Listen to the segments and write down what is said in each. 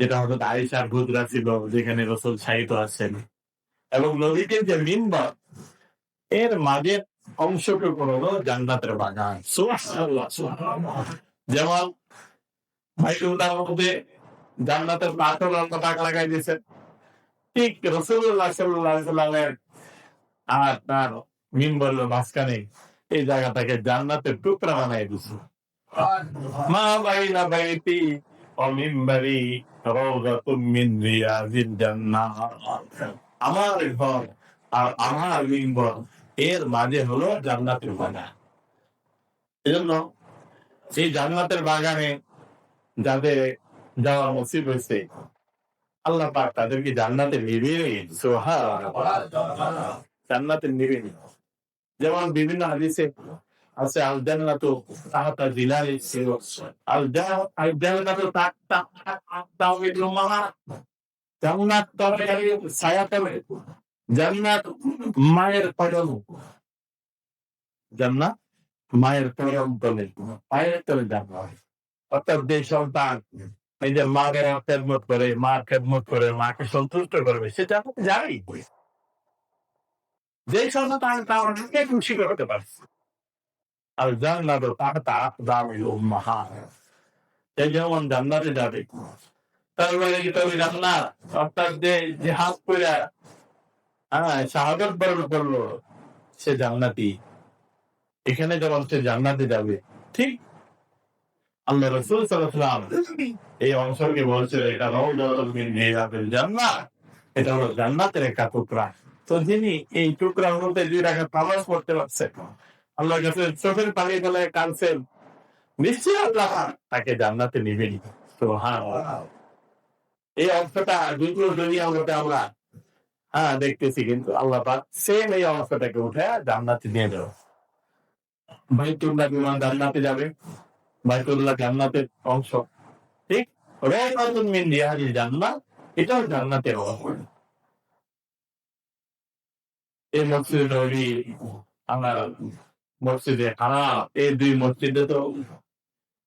যেটা হঠাৎ আয়েশার হুজরা ছিল, যেখানে রসুল সাহিত্য আছেন। এবং নদীটির যে মিম্বর, এর মাঝের অংশটুকু হলো জান্নাতের বাগান। যেমন বাইতুল্লাহর মধ্যে জান্নাতের পাথর অল্প লাগাই দিয়েছে ঠিক রসুল্লাহ সাল্লাহ সাল্লামের আর তার মিম্বর মাঝখানে এই জায়গাটাকে জান্নাতের টুকরা বানাই দিছে মা বাইনা বাইতি ও মিম্বরি রিয়াজিল জান্নাহ আমার ঘর আর আমার মিম্বর, এর মাঝে হলো জান্নাতের বাগান। এজন্য সেই জান্নাতের বাগানে যাদের যাওয়া নসিব হয়েছে, আল্লাহ পাক তাদেরকে জান্নাতে নিবে জান্নাতে নিবে যেমন বিভিন্ন হাদিসে আছে আল জান্নাতু তাহতা জিলালি আল জান্নাত আল জান্নাতু তাহতা তাওহিদুল মাহা জান্নাত তরকারি ছায়াতলে জান্নাত মায়ের কদম জান্নাত মায়ের কদম তলে পায়ের তলে জান্নাত অর্থাৎ যে সন্তান নিজের মাকে খেদমত করে মার খেদমত করে মাকে সন্তুষ্ট করবে সেটা জানি যে সন্তান তার খুশি করতে পারছে আর জান্নাত সে যেমন জান্নাতে যাবে তারপরে কি অর্থাৎ যে জিহাদ করে হ্যাঁ শাহাদত বরণ করল সে জান্নাতি। এখানে সে জান্নাতে যাবে, ঠিক? আল্লাহ রসুল সাল্লাম এই অংশকে বলছে? এটা এটা হলো জান্নাতের একটা টুকরা। তো যিনি এই টুকরা মধ্যে দুই রাখা তামাজ করতে পারছে আল্লাহর কাছে চোখের পানি ফেলে কাঁদছেন। নিশ্চয়ই আল্লাহ তাকে জান্নাতে হ্যাঁ এই অংশটা দুটো দুনিয়ার মধ্যে আমরা হ্যাঁ দেখতেছি কিন্তু আল্লাহ পাক সেম এই অংশটাকে উঠে জান্নাতে নিয়ে যাও বাইতুল্লাহ বিমান জান্নাতে যাবে। বাইতুল্লাহ জান্নাতের অংশ। ঠিক? রহমাতুন মিন রিয়াজিল জান্নাত, এটাও জান্নাতের অংশ। এই মসজিদ নবী আমরা মসজিদে হারাম। এই দুই মসজিদে তো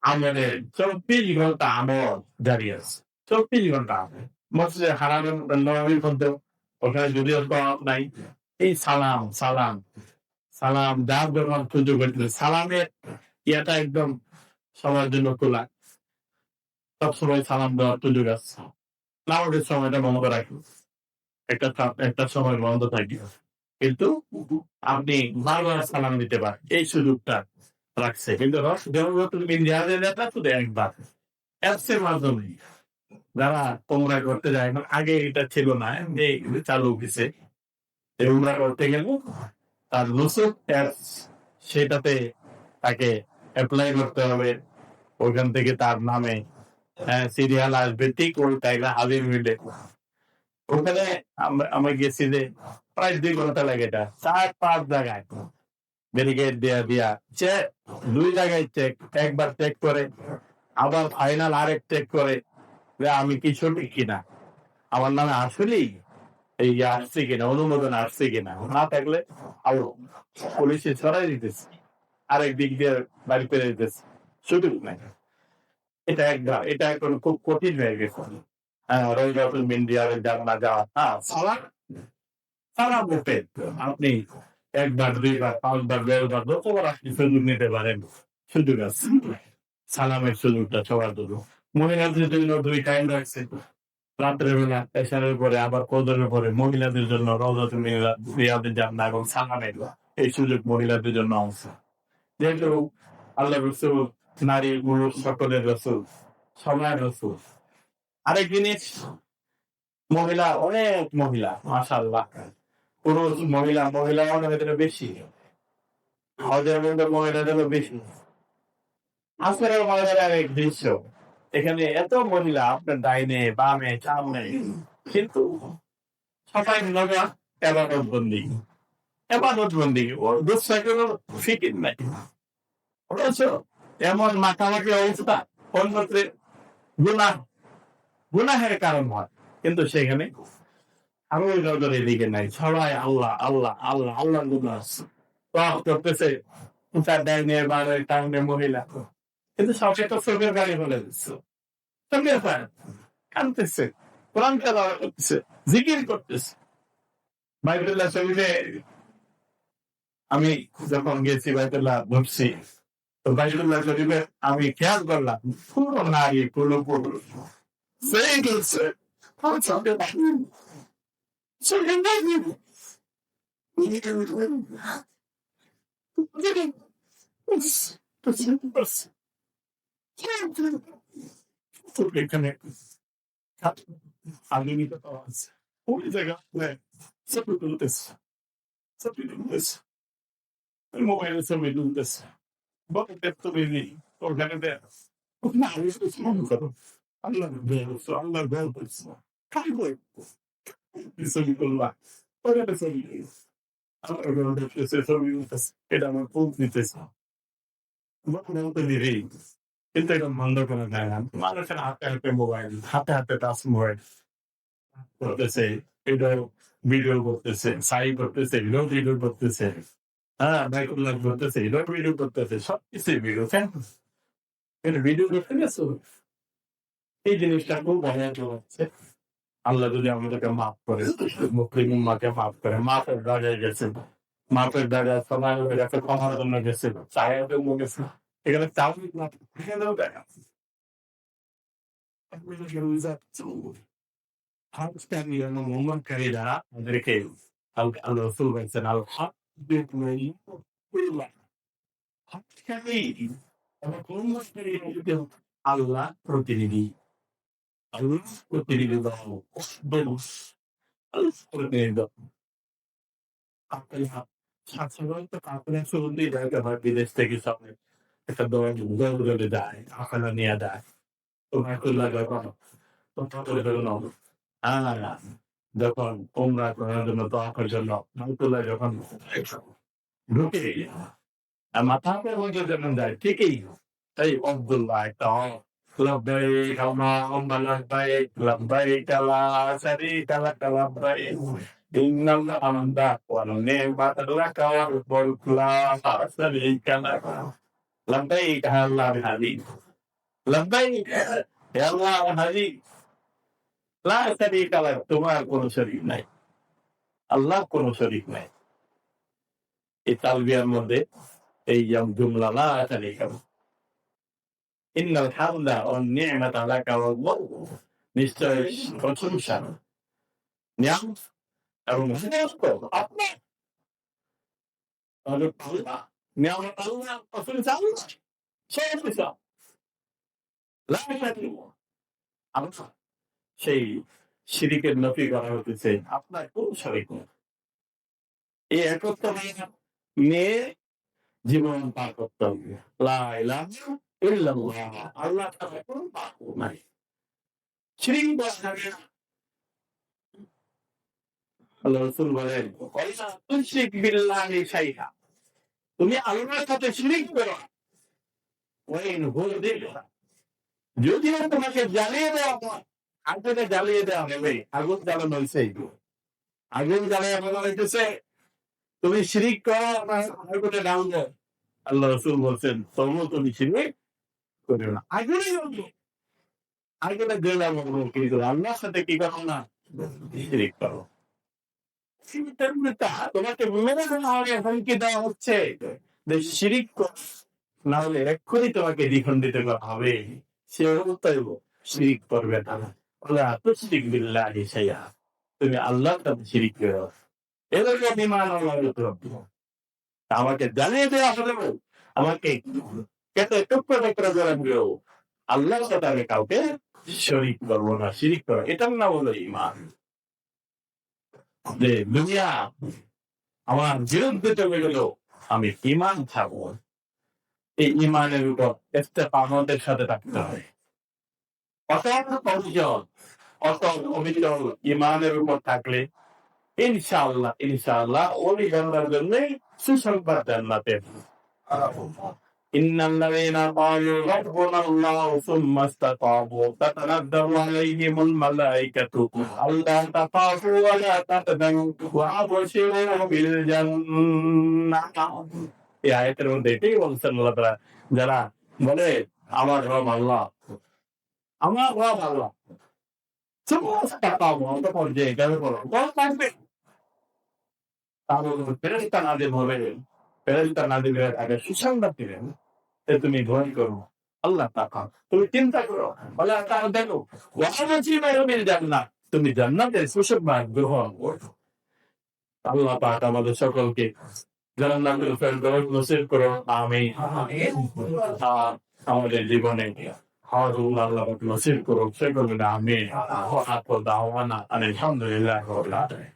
আমাদের চব্বিশ ঘণ্টা আমল দাঁড়িয়ে আছে। চব্বিশ ঘণ্টা মসজিদে হারাম নবীর মধ্যে ওখানে যদিও নাই। এই সালাম সালাম সালাম যার যখন সুযোগ হয়েছিল সালামের ইয়াটা একদম সবার জন্য খোলা। সবসময় সালাম দেওয়ার সুযোগ আছে। নামাজের সময়টা বন্ধ রাখি একটা একটা সময় বন্ধ থাকি কিন্তু আপনি বারবার সালাম দিতে পারেন। এই সুযোগটা রাখছে। কিন্তু ইন্ডিয়াটা শুধু একবার। অ্যাপসের মাধ্যমে যারা তোমরা করতে যায় এখন আগে এটা ছিল না এই চালু হয়েছে। তোমরা করতে গেলে তার লুসুক অ্যাপস, সেটাতে তাকে অ্যাপ্লাই করতে হবে। ওইখান থেকে তার নামে সিরিয়াল আসবে, ঠিক ওই টাইমে হাজির মিলে ওখানে আমরা গেছি যে প্রায় দুই ঘণ্টা লাগে এটা। চার, পাঁচ জায়গায়। ব্যারিকেড দেয়া, দিয়া। চেক দুই জায়গায় চেক একবার চেক করে। আবার ফাইনাল আরেক চেক করে যে আমি কি সঠিক কিনা আমার নামে আসলেই এই আসছে কিনা, অনুমোদন আসছে কিনা, না থাকলে আরও পুলিশে ছড়াই দিতেছে। আরেক দিক দিয়ে বাড়ি করে দিতেছে। সুযোগ নাই। এটা একবার এটা এখন খুব কঠিন হয়ে গেছে। হ্যাঁ রবিবাতুল মিন্দিয়ারের জানা যাওয়া হ্যাঁ সারা বুফে আপনি একবার, দুইবার, পাঁচবার দেড়বার যতবার আপনি সুযোগ নিতে পারেন, সুযোগ আছে। সালামের সুযোগটা সবার জন্য। মহিলাদের জন্য দুই টাইম রাখছে রাত্রের বেলা এশারের পরে আবার কোদরের পরে মহিলাদের জন্য রওজাতুল রিয়াদের জান্নাহ এবং সালামের এই সুযোগ মহিলাদের জন্য আছে। যেহেতু আল্লাহ রসুল, নারী, পুরুষ, সকলের রসুল সবাই রসুল। আরেক জিনিস, মহিলা অনেক মহিলা মাশাল্লাহ পুরুষ মহিলা মহিলা অনেক বেশি। হজের মধ্যে মহিলাদের বেশি। আসরের মহিলার এক দৃশ্য। এখানে এত মহিলা আপনার ডাইনে, বামে, সামনে, কিন্তু সবাই নগা এবাদত বন্দি। এবাদত বন্দি। ওর দুঃসাগর ফিকির নাই। এমন মাখামাখি অবস্থা, অন্যত্রে গুণা গুনাহের কারণ হয়। কিন্তু সেখানে আরও নজর এদিকে নাই। সবাই আল্লাহ আল্লাহ আল্লাহ আল্লাহ করতেছে মহিলা। কিন্তু সবকে তো গাড়ি বলে দিচ্ছে। কানতেছে কোরআন করতেছে। জিকির করতেছে। শরীফে আমি যখন গেছি বাইতুল্লাহ ঘুরছি তো বাইতুল্লাহ শরীফে আমি খেয়াল করলাম পুরো নারী পুরো পুরুষ। সেই করছে এখানে আগুনিত পাওয়া আছে ওই জায়গা ছবি তুলতেছে ছবি তুলতেছে মোবাইলে ছবি তুলতেছে বকের ছবি নেই ওখানে দেয় না আমি তো স্মরণ করো আল্লাহ বেরোছো আল্লাহ বের করছো খাই বই ছবি তুলবা ওখানে ছবি এটা আমার বন্ধ করে মানুষের হাতে হাতে মোবাইল হাতে হাতে টাচ মোবাইল করতেছে এটা ভিডিও করতেছে সাই করতেছে এটাও ভিডিও করতেছে হ্যাঁ বাইকুল্লাহ করতেছে এটাও ভিডিও করতেছে সব কিছু ভিডিও কেন এটা ভিডিও করতে গেছো? এই জিনিসটা খুব ভয়ানক হচ্ছে আল্লাহ যদি আমাদেরকে মাফ করে মুসলিম উম্মাকে মাফ করে, মাফের দাঁড়িয়ে গেছে, মাফের দাঁড়িয়ে সময় হয়ে গেছে ক্ষমার জন্য গেছে চায়ের জন্য গেছে এখানে চাও না এখানেও দেখা মোহাম্মদকারীরা আমাদেরকে আল্লাহ রসুল বলছেন, আল হক আল্লাহ প্রতিনিধি। বিদেশ থেকে সামনে একটা দৌড়ে দেয় আকালা নিয়ে দেয় তুল্লা যখন তোমার জন্য হ্যাঁ যখন তোমরা করার জন্য জন্য তুল্লা যখন ঢুকে মধ্যে যেমন যায় ঠিকই এই আব্দুল্লাহ একটা لبيك اللهم لبيك لبيك لا شريك لك لبيك إن الحمد والنعمة لك والملك لا شريك لك لبيك يا الله الحبيب لبيك يا الله الحبيب لا شريك لك তোমার কোনো শরীক নাই আল্লাহ কোনো শরীক নাই এই তালবিয়ার মধ্যে এই জুমলা লা শারীকা লাহ নিশ্চয় প্রশংসা আল্লাহ সেই শিরিকের নফি করা হতেছে আপনার কোন শরীক এই একত্র নিয়ে জীবন পার করতে হবে আল্লাহ কোনো নাই না আল্লাহ রাসূল বলেন বিল্লাহি শাইআ তুমি আল্লাহর সাথে শিরিক করো ওয়াইন যদিও তোমাকে জ্বালিয়ে দেওয়া হয় আগুনে জ্বালিয়ে দেওয়া হবে আগুন জ্বালানো হয়েছে আগুন জ্বালিয়ে বলা হইতেছে তুমি শিরিক করো আগুনে ডাউন দাও আল্লাহ রসুল বলছেন তবুও তুমি শিরিক শিরিক হবে শিরিক এক্ষুনি তোমাকে হবে সে শিরিক করবে বলে আত্মশিরিক বিল্লাহি শাইআ তুমি আল্লাহর সাথে শিরিক ইমান আল্লাহর আমাকে জানিয়ে দেওয়া হলো আমাকে কেটে টুকরো টুকরো আল্লাহর সাথে কাউকে শরিক না, শিরিক এটার ইমান যে দুনিয়া আমার গেল আমি ইমান থাকব এই ইমানের উপর সাথে থাকতে হয় অবিচল অটল অবিচল ইমানের উপর থাকলে ইনশাআল্লাহ ইনশাআল্লাহ ওই জন্য সুসংবাদ জান্নাতের। إن الذين قالوا ربنا الله ثم استقاموا تتنزل عليهم الملائكة ألا تخافوا ولا تحزنوا وأبشروا بالجنة এই আয়াতের মধ্যে এটাই বলছেন আল্লাহ তাআলা যারা বলে আমার রব আল্লাহ আমার রব আল্লাহ সমস্ত পাবো পর্যায়ে গেলে বলো বল থাকবে তাহলে ফেরেস্তা নাদিম হবে ফেরেস্তা নাদিমের আগে সুসংবাদ দিলেন তুমি ভয় করো, আল্লাহ তাকা তুমি চিন্তা করো, আল্লাহ তাকা দেখো। জান্নাত। তুমি জান্নাতের সুসংবাদ গ্রহণ করো। আল্লাহ পাক আমাদের সকলকে জান্নাতুল ফেরদৌস নসিব করো। আমিন। আমাদের জীবনে আল্লাহ পাক নসিব করো সকলকে আমিন। ওয়া আখিরু দাওয়ানা, আলহামদুলিল্লাহি রাব্বিল আলামিন।